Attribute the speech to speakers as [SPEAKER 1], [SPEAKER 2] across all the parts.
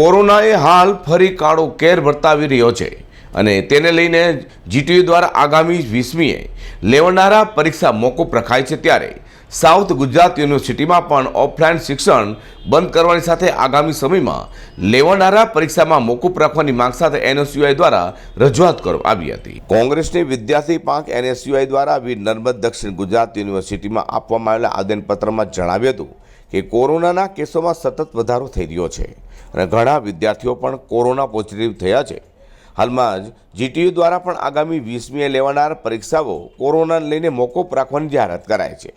[SPEAKER 1] કોરોનાએ હાલ ફરી કાળો કેર વર્તાવી રહ્યો છે અને તેને લઈને જીટીયુ દ્વારા આગામી વીસમીએ લેવનારા પરીક્ષા મોકૂફ રખાય છે ત્યારે સાઉથ ગુજરાત યુનિવર્સિટીમાં પણ ઓફલાઈન શિક્ષણ બંધ કરવાની સાથે આગામી સમયમાં લેવાનારા પરીક્ષામાં મોકૂફ રાખવાની માંગ સાથે એનએસયુઆઈ દ્વારા રજૂઆત કરવામાં આવી હતી. કોંગ્રેસની વિદ્યાર્થી પાંખ એનએસયુઆઈ દ્વારા વીર નર્મદ દક્ષિણ ગુજરાત યુનિવર્સિટીમાં આપવામાં આવેલા આદેનપત્રમાં જણાવ્યું હતું કે કોરોનાના કેસોમાં સતત વધારો થઈ રહ્યો છે અને ઘણા વિદ્યાર્થીઓ પણ કોરોના પોઝિટિવ થયા છે. હાલમાં જ જીટીયુ દ્વારા પણ આગામી વીસમીએ લેવાનાર પરીક્ષાઓ કોરોનાને લઈને મોકૂફ રાખવાની જાહેરાત કરાઈ છે.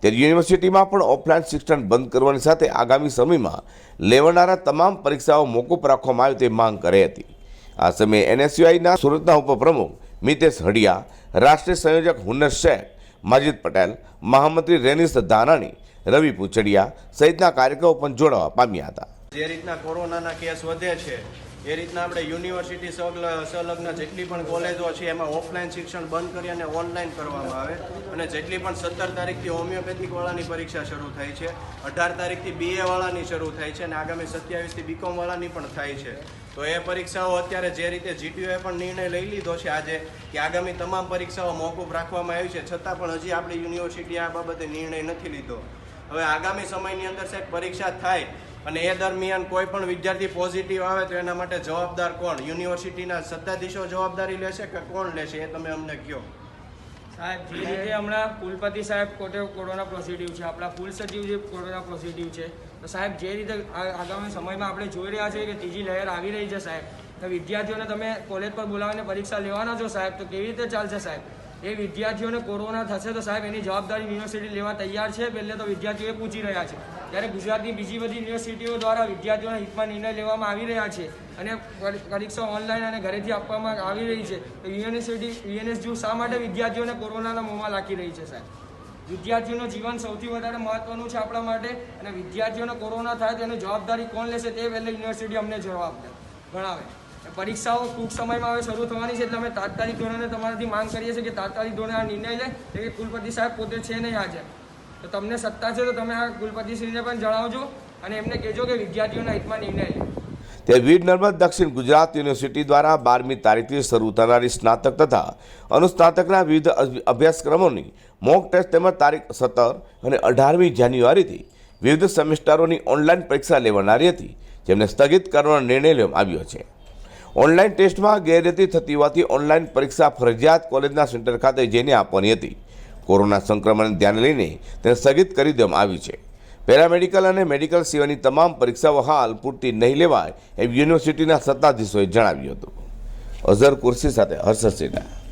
[SPEAKER 1] ત્યારે યુનિવર્સિટીમાં પણ ઓફલાઈન શિક્ષણ બંધ કરવાની સાથે આગામી સમયમાં લેવાનારા તમામ પરીક્ષાઓ મોકૂફ રાખવામાં આવે તે માંગ કરી હતી. આ સમયે એનએસયુઆઈના સુરતના ઉપપ્રમુખ મિતેશ હડિયા, રાષ્ટ્રીય સંયોજક હુન્નર શેખ, માજીદ પટેલ, મહામંત્રી રેનિસ ધાનાણી, રવિ પૂછડિયા સહિતના કાર્યક્રમો પણ જોડાવા પામ્યા હતા.
[SPEAKER 2] જે રીતના કોરોનાના કેસ વધે છે એ રીતના આપણે યુનિવર્સિટી સંલ- સંલગ્ન જેટલી પણ કોલેજો છે, એમાં ઓફલાઈન શિક્ષણ બંધ કરી અને ઓનલાઈન કરવામાં આવે. અને જેટલી પણ સત્તર તારીખથી હોમિયોપેથિકવાળાની પરીક્ષા શરૂ થાય છે, અઢાર તારીખથી બીએવાળાની શરૂ થાય છે અને આગામી સત્યાવીસથી બીકોમ વાળાની પણ થાય છે. તો એ પરીક્ષાઓ અત્યારે જે રીતે જીટીયુએ પણ નિર્ણય લઈ લીધો છે આજે કે આગામી તમામ પરીક્ષાઓ મોકૂફ રાખવામાં આવી છે, છતાં પણ હજી આપણી યુનિવર્સિટીએ આ બાબતે નિર્ણય નથી લીધો. હવે આગામી સમયની અંદર સાહેબ પરીક્ષા થાય અને એ દરમિયાન કોઈ પણ વિદ્યાર્થી પોઝિટિવ આવે તો એના માટે જવાબદાર કોણ? યુનિવર્સિટીના સત્તાધીશો જવાબદારી લેશે કે કોણ લેશે? એ તમે અમને કહો.
[SPEAKER 3] સાહેબ, જે રીતે હમણાં કુલપતિ સાહેબ કોટે કોરોના પોઝિટિવ છે, આપણા કુલ સચિવ જે કોરોના પોઝિટિવ છે, તો સાહેબ, જે રીતે આગામી સમયમાં આપણે જોઈ રહ્યા છીએ કે ત્રીજી લહેર આવી રહી છે સાહેબ, તો વિદ્યાર્થીઓને તમે કોલેજ પર બોલાવીને પરીક્ષા લેવાના છો સાહેબ, તો કેવી રીતે ચાલશે સાહેબ? એ વિદ્યાર્થીઓને કોરોના થશે તો સાહેબ એની જવાબદારી યુનિવર્સિટી લેવા તૈયાર છે. પહેલે તો વિદ્યાર્થીઓ પૂછી રહ્યા છે. ત્યારે ગુજરાતની બીજી બધી યુનિવર્સિટીઓ દ્વારા વિદ્યાર્થીઓના હિતમાં નિર્ણય લેવામાં આવી રહ્યા છે અને પરીક્ષા ઓનલાઈન અને ઘરેથી આપવામાં આવી રહી છે. તો યુનિવર્સિટી યુએનએસયુ શા માટે વિદ્યાર્થીઓને કોરોનાના મોંમાં લાખી રહી છે સાહેબ? વિદ્યાર્થીઓનું જીવન સૌથી વધારે મહત્વનું છે આપણા માટે અને વિદ્યાર્થીઓને કોરોના થાય તેની જવાબદારી કોણ લેશે તે પહેલાં યુનિવર્સિટી અમને જવાબ ગણાવે પરીક્ષાઓ ટૂંક સમયમાં હવે શરૂ થવાની છે એટલે અમે તાત્કાલિક ધોરણે તમારાથી માંગ કરીએ છીએ કે તાત્કાલિક ધોરણે આ નિર્ણય લે એ કુલપતિ સાહેબ પોતે છે નહીં હાજર. તો તમને સત્તા છે તો તમે આ કુલપતિશ્રીને પણ જણાવજો અને એમને કહેજો કે વિદ્યાર્થીઓના હિતમાં નિર્ણય લે.
[SPEAKER 1] તે વીર નર્મદ દક્ષિણ ગુજરાત યુનિવર્સિટી દ્વારા બારમી તારીખથી શરૂ થનારી સ્નાતક તથા અનુસ્નાતકના વિવિધ અભ્યાસક્રમોની મોક ટેસ્ટ તેમજ તારીખ સત્તર અને અઢારમી જાન્યુઆરીથી વિવિધ સેમેસ્ટરોની ઓનલાઈન પરીક્ષા લેવાનારી હતી, જેમને સ્થગિત કરવાનો નિર્ણય લેવામાં આવ્યો છે. ઓનલાઈન ટેસ્ટમાં ગેરરીતિ થતી હોવાથી ઓનલાઈન પરીક્ષા ફરજિયાત કોલેજના સેન્ટર ખાતે જઈને આપવાની હતી. કોરોના સંક્રમણને ધ્યાને લઈને તેને સ્થગિત કરી દેવામાં આવી છે. પેરામેડિકલ અને મેડિકલ સિવાયની તમામ પરીક્ષાઓ હાલ પૂરતી નહીં લેવાય એમ યુનિવર્સિટીના સત્તાધીશોએ જણાવ્યું હતું. અઝર કુર્સી સાથે હર્ષદ સિન્હા